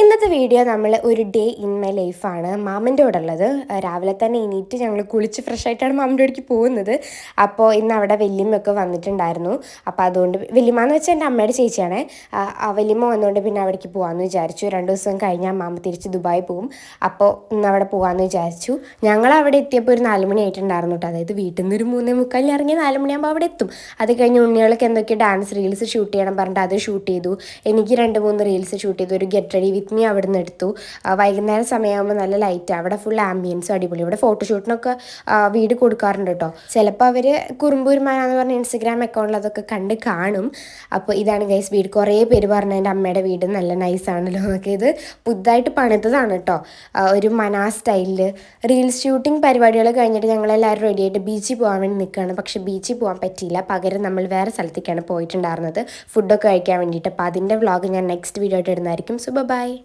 ഇന്നത്തെ വീഡിയോ നമ്മൾ ഒരു ഡേ ഇൻ മൈ ലൈഫാണ് മാമന്റെ കൂടെ ഉള്ളത്. രാവിലെ തന്നെ എണീറ്റ് ഞങ്ങൾ കുളിച്ച് ഫ്രഷ് ആയിട്ടാണ് മാമന്റെ അടുക്ക് പോകുന്നത്. അപ്പോൾ ഇന്ന് അവിടെ വല്യമ്മയൊക്കെ വന്നിട്ടുണ്ടായിരുന്നു. അപ്പോൾ അതുകൊണ്ട് വല്യമ്മ എന്ന് വെച്ചാൽ എന്റെ അമ്മയുടെ ചേച്ചിയാണേ. ആ, വല്യമ്മ വന്നുകൊണ്ട് പിന്നെ അവിടേക്ക് പോകാമെന്ന് വിചാരിച്ചു. രണ്ട് ദിവസം കഴിഞ്ഞാൽ മാമ തിരിച്ച് ദുബായി പോകും അപ്പോൾ ഇന്ന് അവിടെ പോകാമെന്ന് വിചാരിച്ചു. ഞങ്ങൾ അവിടെ എത്തിയപ്പോൾ ഒരു നാല് മണി ആയിട്ടുണ്ടായിരുന്നു കേട്ടോ അതായത് വീട്ടിൽ നിന്ന് ഒരു മൂന്നേ മുക്കാലിന് ഇറങ്ങി നാല് മണിയാകുമ്പോൾ അവിടെ എത്തും. അത് കഴിഞ്ഞ് ഉണ്ണികൾക്ക് എന്തൊക്കെ ഡാൻസ് റീൽസ് ഷൂട്ട് ചെയ്യണം പറഞ്ഞിട്ട് അത് ഷൂട്ട് ചെയ്തു. എനിക്ക് രണ്ട് മൂന്ന് റീൽസ് ഷൂട്ട് ചെയ്തു. ഒരു ഗെറ്റ് റെഡി വിത്ത് മീ അവിടെ നിന്ന് എടുത്തു വൈകുന്നേരം സമയമാകുമ്പോൾ നല്ല ലൈറ്റ് അവിടെ ഫുൾ ആംബിയൻസും അടിപൊളി. ഇവിടെ ഫോട്ടോഷൂട്ടിനൊക്കെ വീട് കൊടുക്കാറുണ്ട് കേട്ടോ. ചിലപ്പോൾ അവർ കുറുമ്പൂരുമാരാന്ന് പറഞ്ഞ ഇൻസ്റ്റഗ്രാം അക്കൗണ്ടിൽ അതൊക്കെ കണ്ട് കാണും. അപ്പോൾ ഇതാണ് ഗൈസ് വീട്. കുറേ പേര് പറഞ്ഞു എന്റെ അമ്മയുടെ വീട് നല്ല നൈസ് ആണല്ലോ എന്നൊക്കെ. ഇത് പുതുതായിട്ട് പണിതതാണ് കേട്ടോ. ഒരു മനാ സ്റ്റൈലിൽ റീൽസ് ഷൂട്ടിംഗ് പരിപാടികൾ കഴിഞ്ഞിട്ട് ഞങ്ങളെല്ലാവരും റെഡിയായിട്ട് ബീച്ചിൽ പോകാൻ വേണ്ടി നിൽക്കുകയാണ് പക്ഷേ ബീച്ചിൽ പോകാൻ പറ്റിയില്ല. പകരം നമ്മൾ വേറെ സ്ഥലത്തേക്കാണ് പോയിട്ടുണ്ടായിരുന്നത്. ഫുഡൊക്കെ കഴിക്കാൻ വേണ്ടിയിട്ട്. അപ്പോൾ അതിന്റെ വ്ളോഗ് ഞാൻ നെക്സ്റ്റ് വീഡിയോ ആയിട്ട് ഇടുന്നതായിരിക്കും. So by